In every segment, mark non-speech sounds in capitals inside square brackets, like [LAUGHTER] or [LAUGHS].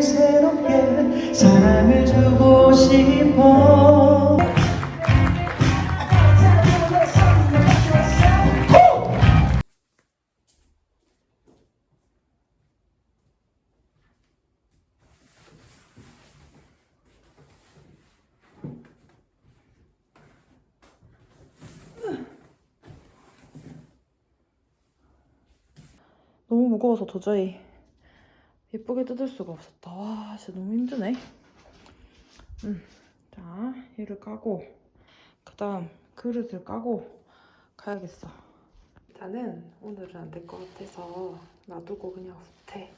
새롭게 사랑을 주고 싶어. 너무 무거워서 도저히 예쁘게 뜯을 수가 없었다. 와, 진짜 너무 힘드네. 음, 자, 얘를 까고, 그 다음 그릇을 까고 가야겠어. 일단은 오늘은 안 될 것 같아서 놔두고 그냥 후퇴.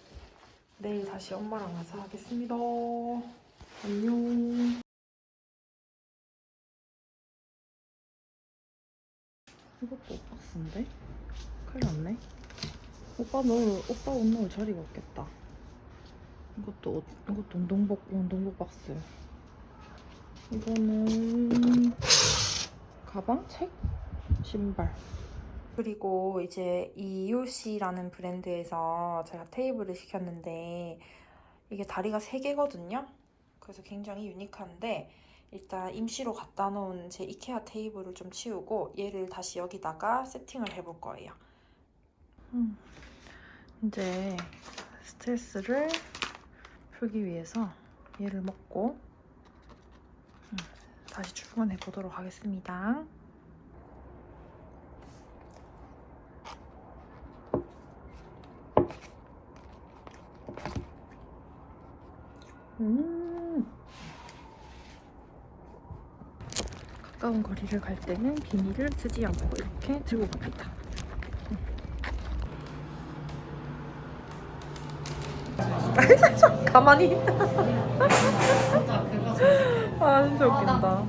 내일 다시 엄마랑 와서 하겠습니다. 안녕. 이것도 박스인데? 큰일 났네. 오빠 넣을 오빠 옷 넣을 자리가 없겠다. 이것도 옷, 이것도 운동복 운동복 박스. 이거는 가방, 책, 신발. 그리고 이제 이유시라는 브랜드에서 제가 테이블을 시켰는데 이게 다리가 3개거든요. 그래서 굉장히 유니크한데 일단 임시로 갖다 놓은 제 이케아 테이블을 좀 치우고 얘를 다시 여기다가 세팅을 해볼 거예요. 음. 이제 스트레스를 풀기 위해서 얘를 먹고 음, 다시 출근해 보도록 하겠습니다. 음. 가까운 거리를 갈 때는 비닐을 쓰지 않고 이렇게 들고 갑니다. 가만히. 아 진짜 웃긴다.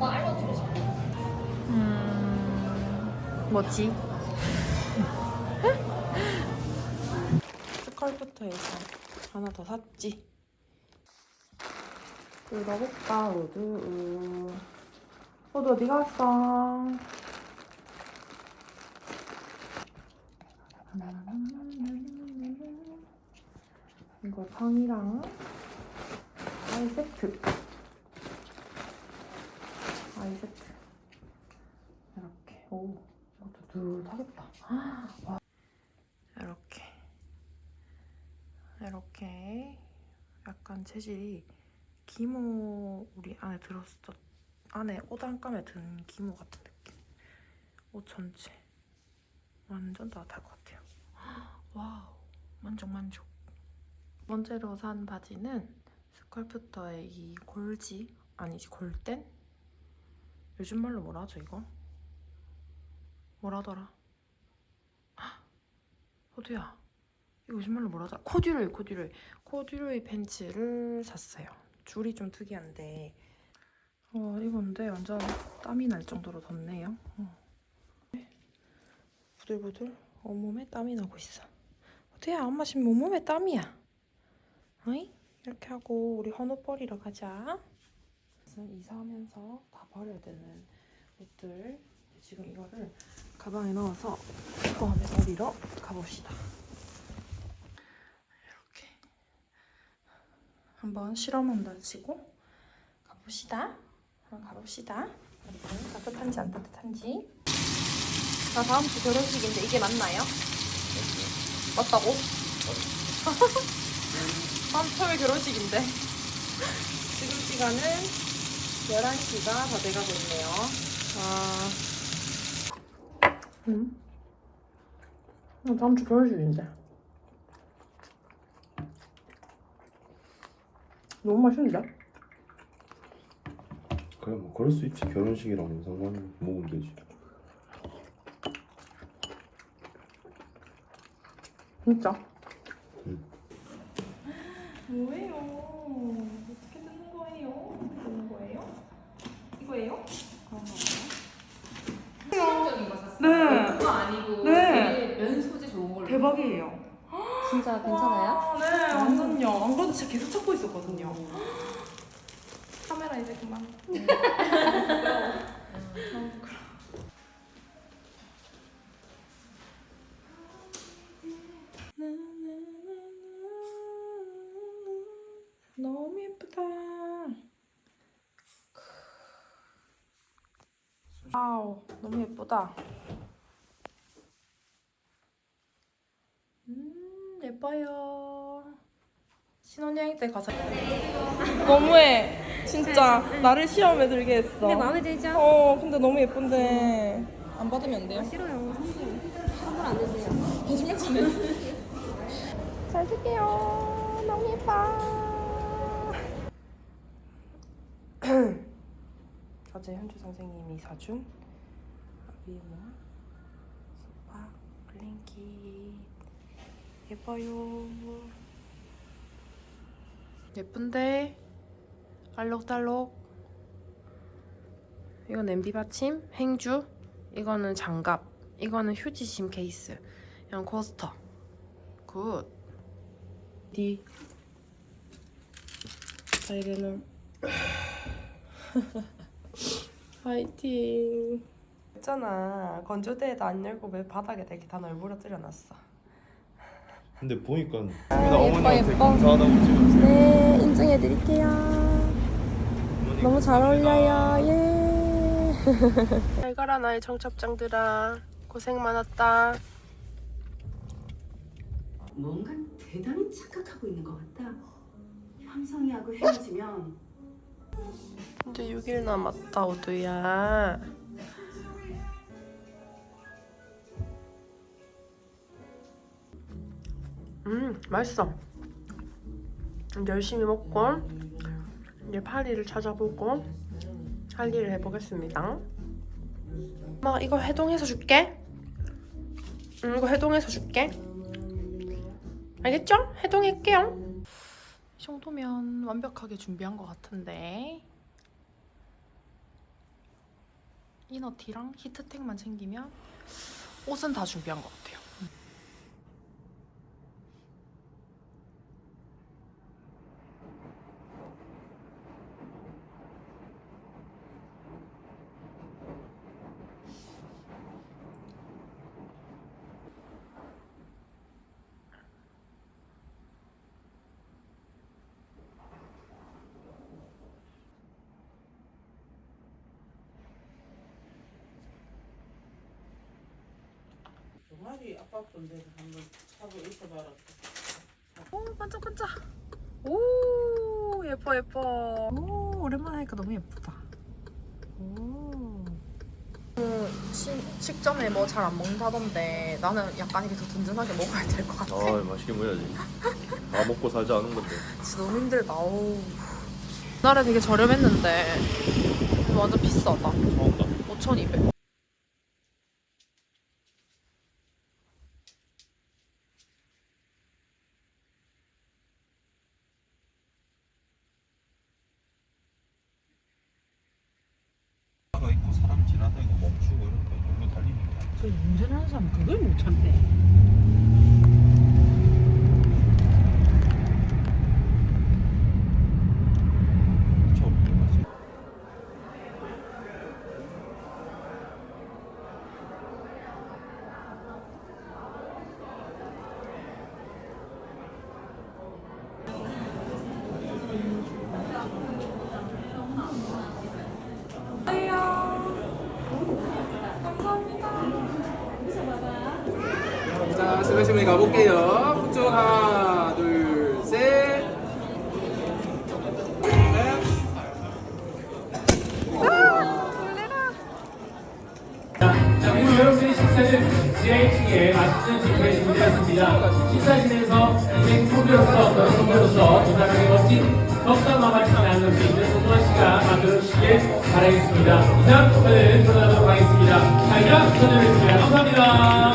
음 뭐지? 스컬프터에서 하나 더 샀지. 들어볼까 우드. 우드 어디 갔어? 이거 탕이랑 아이 세트. 아이 세트. 이렇게. 오 이것도 두하겠다. [GASPS] 와. 이렇게. 이렇게. 약간 재질이 기모 우리 안에 들었어 안에 옷 안감에 든 기모 같은 느낌. 옷 전체. 완전 따뜻할 것 같아요. [GASPS] 와우. 만족 만족. 번째로 산 바지는 스컬프터의 이 골지 아니지 골덴? 요즘 말로 뭐라 하죠 이거? 뭐라더라? 헉, 호두야 이거 요즘 말로 뭐라 하더라? 코듀로이 코듀로이 코듀로이 팬츠를 샀어요 줄이 좀 특이한데 어 입었는데 완전 땀이 날 정도로 덥네요 어. 부들부들 온몸에 땀이 나고 있어 호두야 엄마 지금 온몸에 땀이야 어이? 이렇게 하고 우리 헌옷 버리러 가자. 이사하면서 다 버려야 되는 옷들 지금 이거를 가방에 넣어서 다음에 버리러 가봅시다. 이렇게 한번 실험한 다 치고 가봅시다. 한번 가봅시다. 따뜻한지 안 따뜻한지. 나 다음 주 결혼식인데 이게 맞나요? 맞다고? [LAUGHS] 다음 초에 결혼식인데. [LAUGHS] 지금 시간은 11시가 다 돼가고 있네요. 아... 음? 나 다음 주 결혼식인데. 너무 맛있는데? 그래 뭐 그럴 수 있지. 결혼식이랑 상관 먹으면 되지. 진짜? 응. 뭐예요? 어떻게 뜯는 거예요? 뜯는 거예요? 이거예요? 실용적인 거 샀어요. 네. 그거 아니고 네. 되게 면 소재 좋은 걸로. 대박이에요 진짜 괜찮아요? 와, 네, 완전요. 안 그래도 진짜 계속 찾고 있었거든요. 카메라 이제 그만. 너무 [LAUGHS] 부끄러워. 너무 예쁘다. 아우, 너무 예쁘다. 음, 예뻐요. 신혼여행 때 가서 너무해. 진짜 나를 시험에 들게 했어. 근데 마음에 들죠? 어, 근데 너무 예쁜데 안 받으면 안 돼요? 싫어요. 선물. 안 되세요. [LAUGHS] 거짓말 치네. [LAUGHS] 잘 쓸게요. 너무 예뻐. 어제 현주 선생님이 사준 아비모 소파 블랭킷 예뻐요. 예쁜데 알록달록. 이건 냄비 받침, 행주. 이거는 장갑. 이거는 휴지심 케이스. 이건 코스터. 굿. 디. 다이레놀. 파이팅. 있잖아. 건조대에도 안 열고 왜 바닥에 이렇게 다 널브러뜨려 놨어. 근데 보니까 나 어머니한테 예뻐. 감사하다고 찍었어요. 네, 인증해 드릴게요. 너무 잘 어울려요. 예. [LAUGHS] 잘 가라 나의 청첩장들아. 고생 많았다. 뭔가 대단히 착각하고 있는 것 같다. 황성이하고 헤어지면 이제 6일 남았다, 오두야. 음, 맛있어. 열심히 먹고 이제 파리를 찾아보고 할 일을 해보겠습니다. 엄마 이거 해동해서 줄게. 응, 이거 해동해서 줄게. 알겠죠? 해동할게요. 이 정도면 완벽하게 준비한 것 같은데 이너티랑 히트텍만 챙기면 옷은 다 준비한 것 같아요. 동아리 아빠 건데 한번 차고 입어봐라. 오 반짝반짝. 오 예뻐 예뻐. 오 오랜만에 하니까 너무 예쁘다. 오. 식, 식전에 뭐 잘 안 먹는다던데 나는 약간 이렇게 더 든든하게 먹어야 될 것 같아. 아 맛있게 먹어야지. 다 먹고 살지 않은 건데. [LAUGHS] 진짜 너무 힘들다. 오. 옛날에 되게 저렴했는데 완전 비싸다. 처음다. 5,200. 가 있고 사람 지나다니고 멈추고 이런 거 너무 달리는 게 아니지. 그 운전하는 사람 그걸 못 참네. 자, 스매싱을 가볼게요. 그쪽 하나, 둘, 셋. 자, 오늘 여러분들이 식사는 지하 1층에 맛있는 집회 준비되었습니다. 식사실에서 인생 소비로서 여성으로서 부산하게 멋진 덕담 마마치 나눌 수 있는 소소한 시간 만들어주시길 바라겠습니다. 이상 저는 전화하도록 하겠습니다. 자, 이상 전해드리겠습니다. 감사합니다.